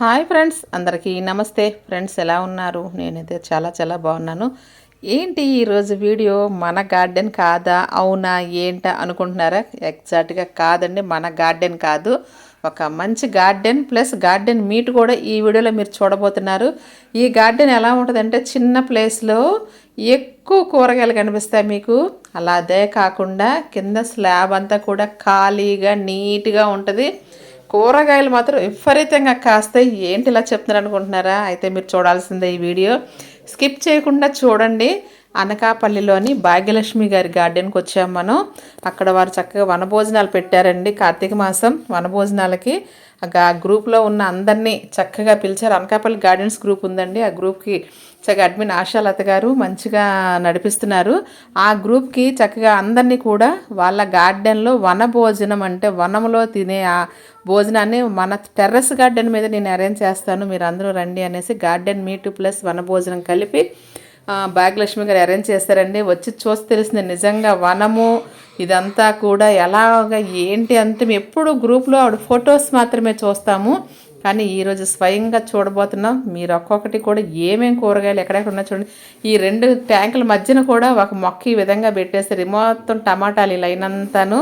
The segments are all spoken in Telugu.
హాయ్ ఫ్రెండ్స్ అందరికీ నమస్తే. ఫ్రెండ్స్ ఎలా ఉన్నారు? నేనైతే చాలా చాలా బాగున్నాను. ఏంటి ఈరోజు వీడియో? మన గార్డెన్ కాదా? అవునా? ఏంటా? అనుకుంటున్నారా? ఎగ్జాక్ట్గా కాదండి మన గార్డెన్ కాదు. ఒక మంచి గార్డెన్ ప్లస్ గార్డెన్ మీట్ కూడా ఈ వీడియోలో మీరు చూడబోతున్నారు. ఈ గార్డెన్ ఎలా ఉంటుందంటే చిన్న ప్లేస్లో ఎక్కువ కూరగాయలు కనిపిస్తాయి మీకు. అలా అదే కాకుండా కింద స్లాబ్ అంతా కూడా ఖాళీగా నీట్గా ఉంటుంది. కూరగాయలు మాత్రం విపరీతంగా కాస్తాయి. ఏంటి ఇలా చెప్తున్నారు అనుకుంటున్నారా అయితే మీరు చూడాల్సిందే ఈ వీడియో. స్కిప్ చేయకుండా చూడండి. అనకాపల్లిలోని భాగ్యలక్ష్మి గారి గార్డెన్కి వచ్చాం మనం. అక్కడ వారు చక్కగా వనభోజనాలు పెట్టారండి. కార్తీక మాసం వనభోజనాలకి. ఆ గ్రూప్లో ఉన్న అందరినీ చక్కగా పిలిచారు. అనకాపల్లి గార్డెన్స్ గ్రూప్ ఉందండి. ఆ గ్రూప్కి చక్కగా అడ్మిన్ ఆశాలత గారు మంచిగా నడిపిస్తున్నారు. ఆ గ్రూప్కి చక్కగా అందరినీ కూడా వాళ్ళ గార్డెన్లో వన భోజనం అంటే వనంలో తినే ఆ భోజనాన్ని మన టెర్రస్ గార్డెన్ మీద నేను అరేంజ్ చేస్తాను. మీరు అందరూ రండి అనేసి గార్డెన్ మీట్ ప్లస్ వన భోజనం కలిపి భాగ్యలక్ష్మి గారు అరేంజ్ చేస్తారండి. వచ్చి చూసి తెలిసింది నిజంగా వనము ఇదంతా కూడా ఎలాగ ఏంటి అంత ఎప్పుడు గ్రూప్లో ఆవిడ ఫొటోస్ మాత్రమే చూస్తాము. కానీ ఈరోజు స్వయంగా చూడబోతున్నాం. మీరు ఒక్కొక్కటి కూడా ఏమేమి కూరగాయలు ఎక్కడెక్కడ ఉన్నా చూడండి. ఈ రెండు ట్యాంకుల మధ్యన కూడా ఒక మొక్క ఈ విధంగా పెట్టేస్తారు మొత్తం టమాటాలు ఇలా అయినంతాను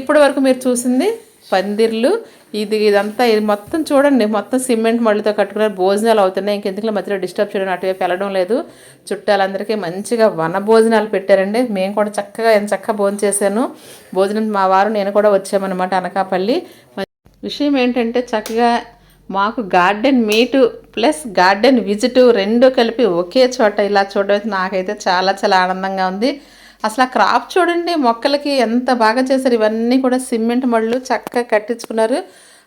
ఇప్పటి వరకు మీరు చూసింది పందిర్లు. ఇది ఇదంతా ఇది మొత్తం చూడండి. మొత్తం సిమెంట్ మళ్ళీతో కట్టుకున్నారు. భోజనాలు అవుతున్నాయి. ఇంకెందుకు మధ్యలో డిస్టర్బ్ చేయడం అటువైపు వెళ్ళడం లేదు. చుట్టాలందరికీ మంచిగా వన భోజనాలు పెట్టారండి. మేము కూడా చక్కగా ఎంత చక్కగా భోజనం చేశాను. భోజనం మా వారు నేను కూడా వచ్చామన్నమాట అనకాపల్లి. విషయం ఏంటంటే చక్కగా మాకు garden meet plus garden visit రెండు కలిపి ఒకే చోట ఇలా చూడడం నాకైతే చాలా చాలా ఆనందంగా ఉంది. అసలు ఆ క్రాప్ చూడండి మొక్కలకి ఎంత బాగా చేశారు. ఇవన్నీ కూడా సిమెంట్ మళ్ళు చక్కగా కట్టించుకున్నారు.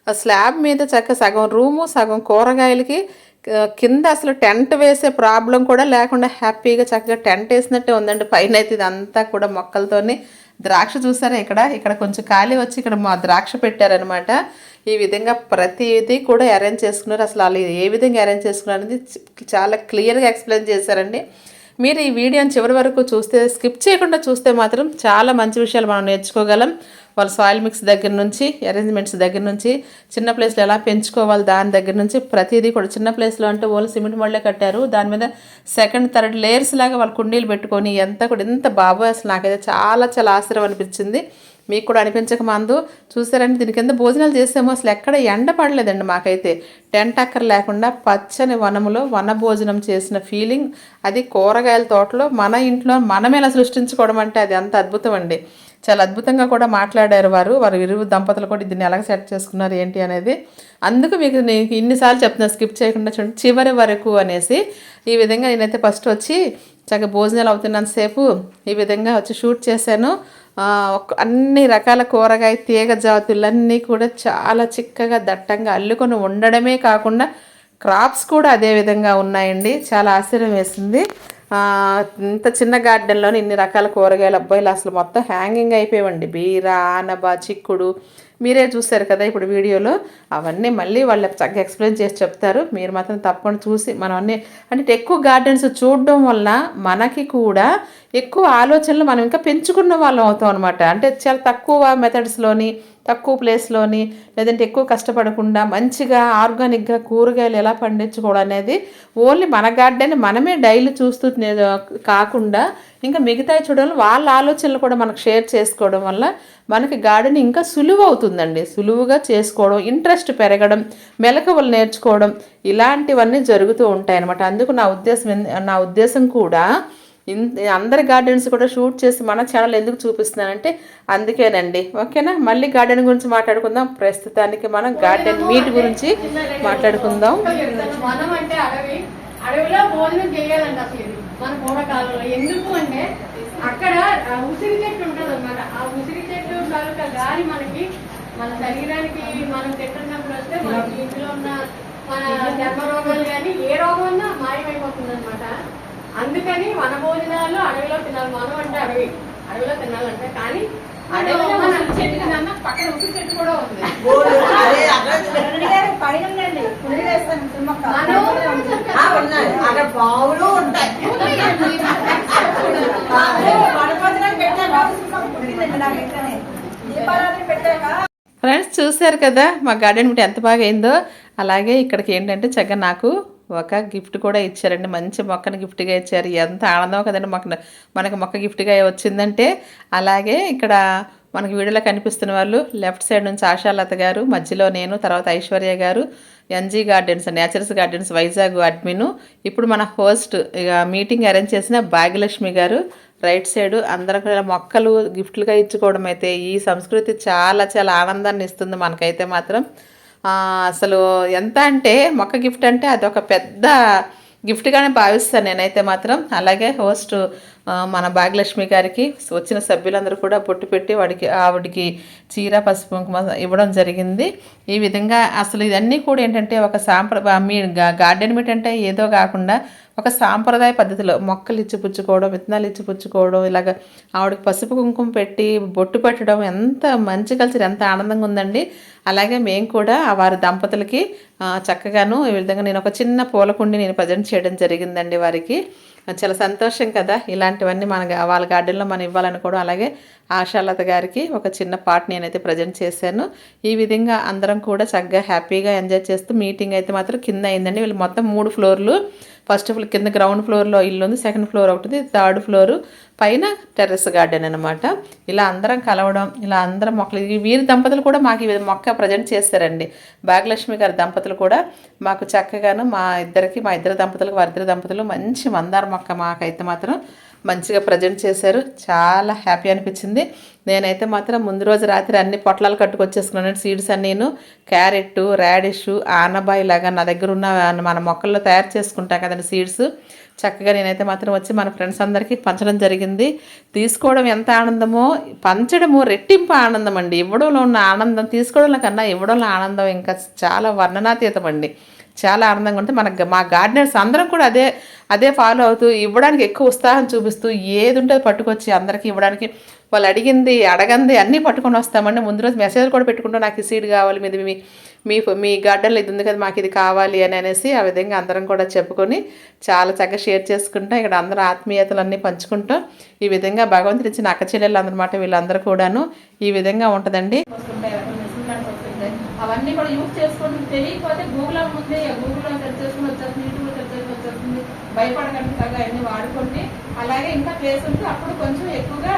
స్లాబ్ మీద చక్క సగం రూము సగం కూరగాయలకి కింద అసలు టెంట్ వేసే ప్రాబ్లం కూడా లేకుండా హ్యాపీగా చక్కగా టెంట్ వేసినట్టే ఉందండి. పైన అయితే ఇదంతా కూడా మొక్కలతోని. ద్రాక్ష చూసారా ఇక్కడ? ఇక్కడ కొంచెం ఖాళీ వచ్చి ఇక్కడ మా ద్రాక్ష పెట్టారనమాట ఈ విధంగా ప్రతిదీ కూడా అరేంజ్ చేసుకున్నారు. అసలు వాళ్ళు ఏ విధంగా అరేంజ్ చేసుకున్నారు అనేది చాలా క్లియర్గా ఎక్స్ప్లెయిన్ చేశారండి. మీరు ఈ వీడియోని చివరి వరకు చూస్తే స్కిప్ చేయకుండా చూస్తే మాత్రం చాలా మంచి విషయాలు మనం నేర్చుకోగలం. వాళ్ళ సాయిల్ మిక్స్ దగ్గర నుంచి అరేంజ్మెంట్స్ దగ్గర నుంచి చిన్న ప్లేస్లో ఎలా పెంచుకోవాలి దాని దగ్గర నుంచి ప్రతిదీ కూడా చిన్న ప్లేస్లో అంటే ఓన్లీ సిమెంట్ మళ్ళీ కట్టారు. దాని మీద సెకండ్ థర్డ్ లేయర్స్ లాగా వాళ్ళు కుండీలు పెట్టుకొని ఎంత కూడా ఎంత బాబోయ్! అసలు నాకైతే చాలా చాలా ఆశ్చర్యం అనిపించింది. మీకు కూడా అనిపించక మందు. చూసారండి దీని కింద భోజనాలు చేసాము. అసలు ఎక్కడ ఎండ పడలేదండి మాకైతే. టెంట్ అక్కర్ లేకుండా పచ్చని వనములో వన భోజనం చేసిన ఫీలింగ్ అది కూరగాయల తోటలో మన ఇంట్లో మనమే సృష్టించుకోవడం అంటే అది అంత అద్భుతం అండి. చాలా అద్భుతంగా కూడా మాట్లాడారు వారు. వారు ఇరువు దంపతులు కూడా దీన్ని ఎలా సెట్ చేసుకున్నారు ఏంటి అనేది. అందుకు మీకు నేను ఇన్నిసార్లు చెప్తున్నా స్కిప్ చేయకుండా చూడండి. చివరి వరకు అనేసి ఈ విధంగా నేనైతే ఫస్ట్ వచ్చి చక్కగా భోజనాలు అవుతున్నంతసేపు ఈ విధంగా వచ్చి షూట్ చేశాను. అన్ని రకాల కూరగాయ తీగ జాతులన్నీ కూడా చాలా చిక్కగా దట్టంగా అల్లుకొని ఉండడమే కాకుండా క్రాప్స్ కూడా అదే విధంగా ఉన్నాయండి. చాలా ఆశ్చర్యం వేసింది. ఇంత చిన్న గార్డెన్లోనే ఇన్ని రకాల కూరగాయలు అబ్బాయిలు అసలు మొత్తం హ్యాంగింగ్ అయిపోయావండి. బీర ఆనబ చిక్కుడు మీరే చూశారు కదా ఇప్పుడు వీడియోలో? అవన్నీ మళ్ళీ వాళ్ళు చక్కగా ఎక్స్ప్లెయిన్ చేసి చెప్తారు. మీరు మాత్రం తప్పకుండా చూసి మనం అన్నీ అంటే ఎక్కువ గార్డెన్స్ చూడడం వల్ల మనకి కూడా ఎక్కువ ఆలోచనలు మనం ఇంకా పెంచుకున్న వాళ్ళం అవుతాం అనమాట అంటే చాలా తక్కువ మెథడ్స్లోని తక్కువ ప్లేస్లోని లేదంటే ఎక్కువ కష్టపడకుండా మంచిగా ఆర్గానిక్గా కూరగాయలు ఎలా పండించుకోవడం అనేది ఓన్లీ మన గార్డెన్ మనమే డైలీ చూస్తూ కాకుండా ఇంకా మిగతా చూడడం వాళ్ళ ఆలోచనలు కూడా మనకు షేర్ చేసుకోవడం వల్ల మనకి గార్డెన్ ఇంకా సులువు అవుతుందండి. సులువుగా చేసుకోవడం ఇంట్రెస్ట్ పెరగడం మెలకువలు నేర్చుకోవడం ఇలాంటివన్నీ జరుగుతూ ఉంటాయి అనమాట అందుకు నా ఉద్దేశం నా ఉద్దేశం కూడా అందరి గార్డెన్స్ కూడా షూట్ చేసి మన ఛానల్ ఎందుకు చూపిస్తున్నానంటే అందుకేనండి. ఓకేనా? మళ్ళీ గార్డెన్ గురించి మాట్లాడుకుందాం. ప్రస్తుతానికి మనం గార్డెన్ మీట్ గురించి మాట్లాడుకుందాం. అడవిలో భోజనం చేయాలండి అసలు. మన పూర్వకాలంలో ఎందుకు అంటే అక్కడ ఉసిరి చెట్టు ఉంటుంది అనమాట ఆ ఉసిరి చెట్టు తాలూకా గాలి మనకి మన శరీరానికి మనం తింటున్నప్పుడు వస్తే మనకి ఇంట్లో ఉన్న మన చర్మ రోగాలు కానీ ఏ రోగం ఉన్నా మాయమైపోతుంది అనమాట అందుకని వన భోజనాలు అడవిలో తినాలి. మనం అంటే అడవి. అడవిలో తినాలంటే. కానీ అడవిలో మన చెట్టు కన్నా పక్కన ఉసిరి చెట్టు కూడా ఉంది. అక్కడ పావులు ఉంటాయి. ఫ్రెండ్స్ చూశారు కదా మా గార్డెన్ మీట్ ఎంత బాగా అయిందో అలాగే ఇక్కడికి ఏంటంటే చక్కగా నాకు ఒక గిఫ్ట్ కూడా ఇచ్చారండి. మంచి మొక్కను గిఫ్ట్గా ఇచ్చారు. ఎంత ఆనందం కదండి మొక్క మనకు మొక్క గిఫ్ట్గా వచ్చిందంటే అలాగే ఇక్కడ మనకి వీడియోలో కనిపిస్తున్న వాళ్ళు లెఫ్ట్ సైడ్ నుంచి ఆశాలత గారు మధ్యలో నేను తర్వాత ఐశ్వర్య గారు NG gardens natures gardens Vizag admin ఇప్పుడు మన హోస్ట్ ఇక మీటింగ్ అరేంజ్ చేసిన భాగ్యలక్ష్మి గారు రైట్ సైడ్ అందరం మొక్కలు గిఫ్ట్లుగా ఇచ్చుకోవడం అయితే ఈ సంస్కృతి చాలా చాలా ఆనందాన్ని ఇస్తుంది మనకైతే మాత్రం. అసలు ఎంత అంటే మొక్క గిఫ్ట్ అంటే అదొక పెద్ద గిఫ్ట్గానే భావిస్తాను నేనైతే మాత్రం. అలాగే హోస్ట్ మన భాగ్యలక్ష్మి గారికి వచ్చిన సభ్యులందరూ కూడా పొట్టు పెట్టి వాడికి ఆవిడికి చీర పసుపు కుంకుమ ఇవ్వడం జరిగింది. ఈ విధంగా అసలు ఇవన్నీ కూడా ఏంటంటే ఒక సాంప్ర మీ గార్డెన్ మీట్ అంటే ఏదో కాకుండా ఒక సాంప్రదాయ పద్ధతిలో మొక్కలు ఇచ్చి పుచ్చుకోవడం విత్తనాలు ఇచ్చి పుచ్చుకోవడం ఇలాగ ఆవిడకి పసుపు కుంకుమ పెట్టి బొట్టు పెట్టడం ఎంత మంచి కల్చర్ ఎంత ఆనందంగా ఉందండి. అలాగే మేము కూడా ఆ వారి దంపతులకి చక్కగాను ఈ విధంగా నేను ఒక చిన్న పూలకుండి నేను ప్రజెంట్ చేయడం జరిగిందండి వారికి. చాలా సంతోషం కదా. ఇలాంటివన్నీ మన వాళ్ళ గార్డెన్లో మనం ఇవ్వాలనుకోవడం అలాగే ఆశాలత గారికి ఒక చిన్న పార్ట్ నేనైతే ప్రజెంట్ చేశాను. ఈ విధంగా అందరం కూడా చక్కగా హ్యాపీగా ఎంజాయ్ చేస్తూ మీటింగ్ అయితే మాత్రం కింద అయిందండి. వీళ్ళు మొత్తం మూడు ఫ్లోర్లు ఫస్ట్ ఫ్లోర్ కింద గ్రౌండ్ ఫ్లోర్లో ఇల్లు ఉంది సెకండ్ ఫ్లోర్ ఒకటి థర్డ్ ఫ్లోర్ పైన టెర్రస్ గార్డెన్ అనమాట ఇలా అందరం కలవడం ఇలా అందరం మొక్కలు వీరి దంపతులు కూడా మాకు ఈ మొక్క ప్రజెంట్ చేస్తారండి. భాగ్యలక్ష్మి గారి దంపతులు కూడా మాకు చక్కగాను మా ఇద్దరికి మా ఇద్దరు దంపతులకు వారిద్దరు దంపతులు మంచి మందార మొక్క మాకైతే మాత్రం మంచిగా ప్రజెంట్ చేశారు. చాలా హ్యాపీ అనిపించింది. నేనైతే మాత్రం ముందు రోజు రాత్రి అన్ని పొట్లాలు కట్టుకొచ్చేసుకున్నాను. సీడ్స్ అన్నీను క్యారెట్ రాడిష్ ఆనబాయి లాగా నా దగ్గర ఉన్న మన మొక్కల్లో తయారు చేసుకుంటాం కదండి సీడ్స్. చక్కగా నేనైతే మాత్రం వచ్చి మన ఫ్రెండ్స్ అందరికీ పంచడం జరిగింది. తీసుకోవడం ఎంత ఆనందమో పంచడము రెట్టింపు ఆనందం అండి ఇవ్వడంలో ఉన్న ఆనందం తీసుకోవడంలో కన్నా ఇవ్వడంలో ఆనందం ఇంకా చాలా వర్ణనాతీతం అండి చాలా ఆనందంగా ఉంటుంది. మన మా గార్డెనర్స్ అందరం కూడా అదే అదే ఫాలో అవుతూ ఇవ్వడానికి ఎక్కువ ఉత్సాహం చూపిస్తూ ఏది ఉంటే పట్టుకొచ్చి అందరికీ ఇవ్వడానికి వాళ్ళు అడిగింది అడగంది అన్నీ పట్టుకొని వస్తామండి. ముందు రోజు మెసేజ్ కూడా పెట్టుకుంటాం నాకు ఈ సీడ్ కావాలి మీది మీ మీ మీ గార్డెన్లో ఇది ఉంది కదా మాకు ఇది కావాలి అని అనేసి ఆ విధంగా అందరం కూడా చెప్పుకొని చాలా చక్కగా షేర్ చేసుకుంటాం ఇక్కడ అందరూ ఆత్మీయతలన్నీ పంచుకుంటాం ఈ విధంగా భగవంతుడిచ్చిన అక్క చెల్లెళ్ళు అందరమాట వీళ్ళందరూ కూడాను ఈ విధంగా ఉంటుందండి వస్తుంటాయి అవన్నీ మెషిన్ వస్తుంటాయి అవన్నీ కూడా యూజ్ చేసుకుంటూ తెలియకపోతే గూగుల్ ముందే గూగుల్లో సెర్చ్ చేసుకుని వచ్చేస్తుంది యూట్యూబ్లో సెర్చ్ చేసుకుని వచ్చేస్తుంది. భయపడకండి తగ్గ అన్ని వాడుకోండి. అలాగే ఇంకా ప్లేస్ ఉంటే అప్పుడు కొంచెం ఎక్కువగా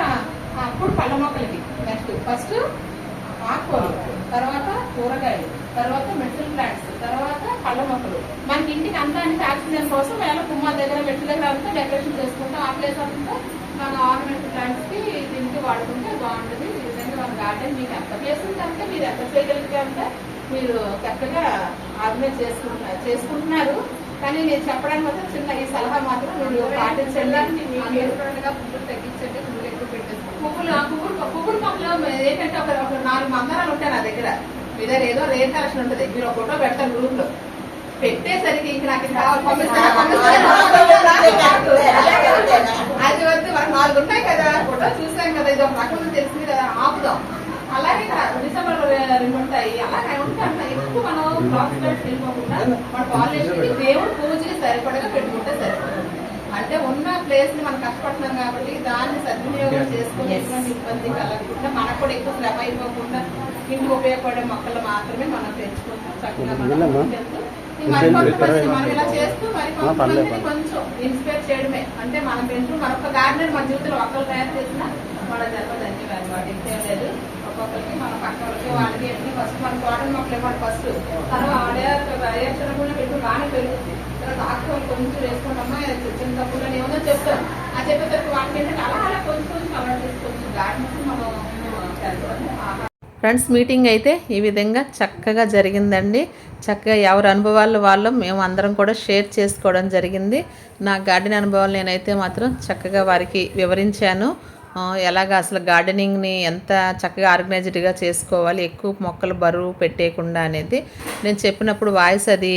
అప్పుడు పళ్ళ మొక్కలకి నెక్స్ట్ ఫస్ట్ ఆకుకూరలు తర్వాత కూరగాయలు తర్వాత మెడిసిన్ ప్లాంట్స్ తర్వాత పళ్ళ మొక్కలు. మనకి ఇంటికి అందానికి ఆక్సిజన్ కోసం వేళ కుమ్మ దగ్గర మెట్ల దగ్గర అంతా డెకరేషన్ చేసుకుంటాం. ఆ ప్లేస్ అంతా మన ఆర్నమెంట్ ప్లాంట్స్కి దీనికి వాడుకుంటే బాగుంటుంది. మన గార్డెన్ మీకు ఎంత ప్లేస్ ఉంటే అంతే మీరు ఎంత చేయగలిగితే అంతే మీరు చక్కగా ఆర్గనైజ్ చేసుకుంటున్నారు చేసుకుంటున్నారు. కానీ నేను చెప్పడానికి మాత్రం చిన్న ఈ సలహా మాత్రం మీరు పాటించండి. పువ్వులు తగ్గించండి పువ్వులు ఎక్కువ పెట్టేసుకోండి. పువ్వులు పువ్వులు పువ్వులు మొక్కలు ఏంటంటే ఒక నాలుగు మందారాలు ఉంటాయి నా దగ్గర. మీ దగ్గర ఏదో రేట్ కలెక్షన్ ఉంటుంది. మీరు ఒక ఫోటో పెడతారు గ్రూప్లో. పెట్టేసరికి ఇంక నాకు? అది వద్దు మనకు నాలుగు ఉంటాయి కదా ఫోటో చూసాం కదా ఇది ఒక రకం తెలిసింది కదా ఆపుదాం అలాగే డిసెంబర్ రెండు ఉంటాయి అలాగే ఉంటాయి ఎక్కువ మనం క్లాస్ వెళ్ళిపోకుండా మన కాలేజ్కి దేవుడు పూజకి సరిపడగా పెట్టుకుంటే సరిపడదు అంటే ఉన్న ప్లేస్ని మనం కష్టపడుతున్నాం కాబట్టి దాన్ని సద్వినియోగం చేసుకుని ఎటువంటి ఇబ్బంది కలగకుండా మనకు కూడా ఎక్కువ శ్రమ అయిపోకుండా ఇంటికి ఉపయోగపడే మొక్కలు మాత్రమే మనం పెంచుకుంటాం చక్కగా మనం ఈ మనం ఇలా చేస్తూ కొంతమందిని కొంచెం ఇన్స్పైర్ చేయడమే. అంటే మనం పెంచు మరొక గార్డెన్ మన జీవితంలో ఒక్కరు తయారు చేసిన లేదు ఒక్కొక్కరికి మన పక్క వాళ్ళకి వాళ్ళకి ఎన్ని ఫస్ట్ మన తోటల మొక్కలు ఇవ్వండి ఫస్ట్ తర్వాత ఆడే అయ్యేక్షణ కూడా పెట్టు బాగానే పెరుగుతుంది. తర్వాత ఆకుకూరలు కొంచెం వేసుకోండమ్మా చిన్న తప్పులు అని ఏమో చెప్తాం ఆ చెప్పేసరికి వాళ్ళకి ఏంటంటే అలా అలా కొంచెం కొంచెం గార్డెన్స్ మనం పెంచడం ఆహారం ఫ్రెండ్స్ మీటింగ్ అయితే ఈ విధంగా చక్కగా జరిగిందండి. చక్కగా ఎవరి అనుభవాలు వాళ్ళు మేము అందరం కూడా షేర్ చేసుకోవడం జరిగింది. నా గార్డెన్ అనుభవాలు నేనైతే మాత్రం చక్కగా వారికి వివరించాను. ఎలాగ అసలు గార్డెనింగ్ని ఎంత చక్కగా ఆర్గనైజ్డ్గా చేసుకోవాలి ఎక్కువ మొక్కలు బరువు పెట్టేయకుండా అనేది. నేను చెప్పినప్పుడు వాయిస్ అది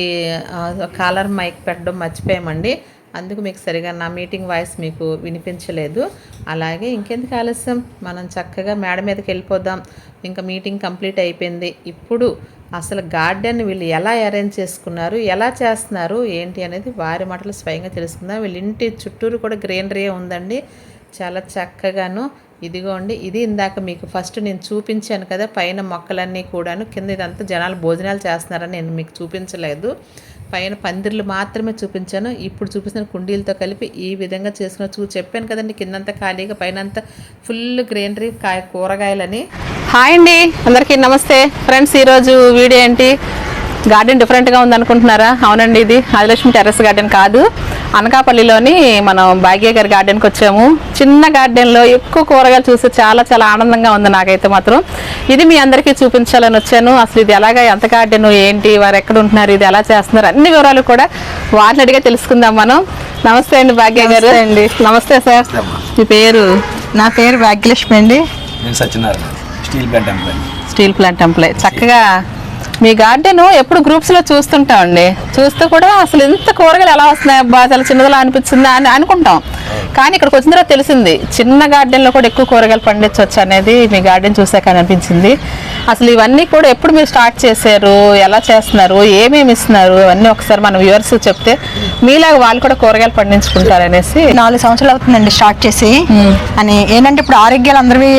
కాలర్ మైక్ పెట్టడం మర్చిపోయామండి. అందుకు మీకు సరిగా నా మీటింగ్ వాయిస్ మీకు వినిపించలేదు. అలాగే ఇంకెందుకు ఆలస్యం? మనం చక్కగా మేడ మీదకి వెళ్ళిపోదాం. ఇంకా మీటింగ్ కంప్లీట్ అయిపోయింది. ఇప్పుడు అసలు గార్డెన్ వీళ్ళు ఎలా అరేంజ్ చేసుకున్నారు? ఎలా చేస్తున్నారు? ఏంటి అనేది వారి మాటలు స్వయంగా తెలుసుకుందాం. వీళ్ళ ఇంటి చుట్టూరు కూడా గ్రీనరీ ఉందండి. చాలా చక్కగాను. ఇదిగోండి ఇది ఇందాక మీకు ఫస్ట్ నేను చూపించాను కదా పైన మొక్కలన్నీ కూడాను. కింద ఇదంతా జనాలు భోజనాలు చేస్తున్నారని నేను మీకు చూపించలేదు. పైన పందిర్లు మాత్రమే చూపించాను. ఇప్పుడు చూపిస్తున్న కుండీలతో కలిపి ఈ విధంగా చేసుకున్న చూ చెప్పాను కదండి కిందంతా ఖాళీగా పైన అంతా ఫుల్ గ్రీనరీ కాయ కూరగాయలని. హాయ్ అండి అందరికీ నమస్తే. ఫ్రెండ్స్ ఈరోజు వీడియో ఏంటి? గార్డెన్ డిఫరెంట్గా ఉందనుకుంటున్నారా? అవునండి ఇది ఆదిలక్ష్మి టెర్రస్ గార్డెన్ కాదు. అనకాపల్లిలోని మనం భాగ్య గారి గార్డెన్కి వచ్చాము. చిన్న గార్డెన్లో ఎక్కువ కూరగాయలు చూసి చాలా చాలా ఆనందంగా ఉంది నాకైతే మాత్రం. ఇది మీ అందరికీ చూపించాలని వచ్చాను. అసలు ఇది ఎలాగా ఎంత గార్డెన్ ఏంటి వారు ఎక్కడ ఉంటున్నారు ఇది ఎలా చేస్తున్నారు అన్ని వివరాలు కూడా వాటిని అడిగే తెలుసుకుందాం మనం. నమస్తే అండి భాగ్య గారు. అండి. నమస్తే సార్. మీ పేరు? నా పేరు భాగ్యలక్ష్మి అండి. నేను Satyanarayana steel plant employee. Steel plant employ. చక్కగా మీ గార్డెన్ ఎప్పుడు గ్రూప్స్లో చూస్తుంటామండి చూస్తూ కూడా అసలు ఇంత కూరగాయలు ఎలా వస్తున్నాయి అబ్బా చాలా చిన్నదిలా అనిపించిందా అని అనుకుంటాం. కానీ ఇక్కడికి వచ్చిన తర్వాత తెలిసింది చిన్న గార్డెన్లో కూడా ఎక్కువ కూరగాయలు పండించవచ్చు అనేది మీ గార్డెన్ చూసాక అనిపించింది. అసలు ఇవన్నీ కూడా ఎప్పుడు మీరు స్టార్ట్ చేశారు ఎలా చేస్తున్నారు ఏమేమి ఇస్తున్నారు అవన్నీ ఒకసారి మన వ్యూవర్స్ చెప్తే మీలాగా వాళ్ళు కూడా కూరగాయలు పండించుకుంటారు అనేసి నాలుగు సంవత్సరాలు అవుతుందండి స్టార్ట్ చేసి. అని ఏంటంటే ఇప్పుడు ఆరోగ్యాలు అందరివి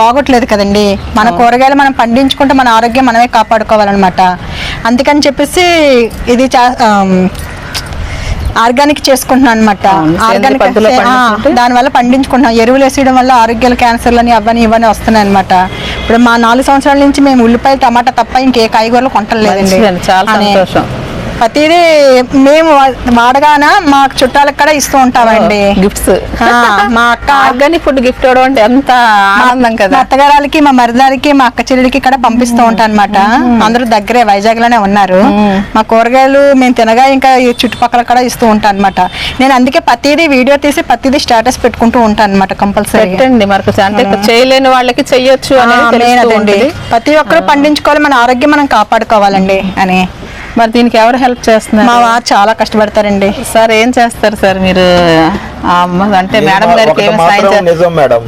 బాగోట్లేదు కదండి. మన కూరగాయలు మనం పండించుకుంటే మన ఆరోగ్యం మనమే కాపాడుకోవాలన్నమాట. అందుకని చెప్పేసి ఇది ఆర్గానిక్ చేసుకుంటున్నాం అనమాట ఆర్గానిక్? దాని వల్ల పండించుకుంటున్నాం. ఎరువులు వేసేయడం వల్ల ఆరోగ్యాలు క్యాన్సర్లని అవన్నీ ఇవన్నీ వస్తున్నాయి అనమాట ఇప్పుడు మా నాలుగు సంవత్సరాల నుంచి మేము ఉల్లిపాయలు టమాటా తప్ప ఇంకే కాయగూరలు కొంటలేదండి. చాలా సంతోషం. ప్రతిదీ మేము వాడగాన మా చుట్టాలకు కూడా ఇస్తూ ఉంటామండి. గిఫ్ట్స్ మా అక్క ఆర్గానిక్ ఫుడ్ గిఫ్ట్ ఇవ్వడం అంటే ఎంత ఆనందం మా కదా అత్తగారాలకి మా మరిదాలకి మా అక్క చెల్లెలకి ఇక్కడ పంపిస్తూ ఉంటాను అనమాట అందరూ దగ్గరే వైజాగ్లోనే ఉన్నారు మా కూరగాయలు మేము తినగా ఇంకా ఈ చుట్టుపక్కల కూడా ఇస్తూ ఉంటాను అనమాట నేను అందుకే ప్రతిదీ వీడియో తీసి ప్రతిదీ స్టేటస్ పెట్టుకుంటూ ఉంటాను అనమాట కంపల్సరీ పెట్టండి మరి అంటే చేయలేని వాళ్ళకి చెయ్యొచ్చు అనేది. ప్రతి ఒక్కరు పండించుకోవాలి మన ఆరోగ్యం మనం కాపాడుకోవాలండి అని. మరి దీనికి ఎవరు హెల్ప్ మా చేస్తున్నారు వారు చాలా కష్టపడతారండి. సార్ ఏం చేస్తారు సార్ మీరు? ఆ అమ్మ అంటే మేడం గారికి ఏమి సాయం మాత్రం చేస్తారు? నిజం మేడం.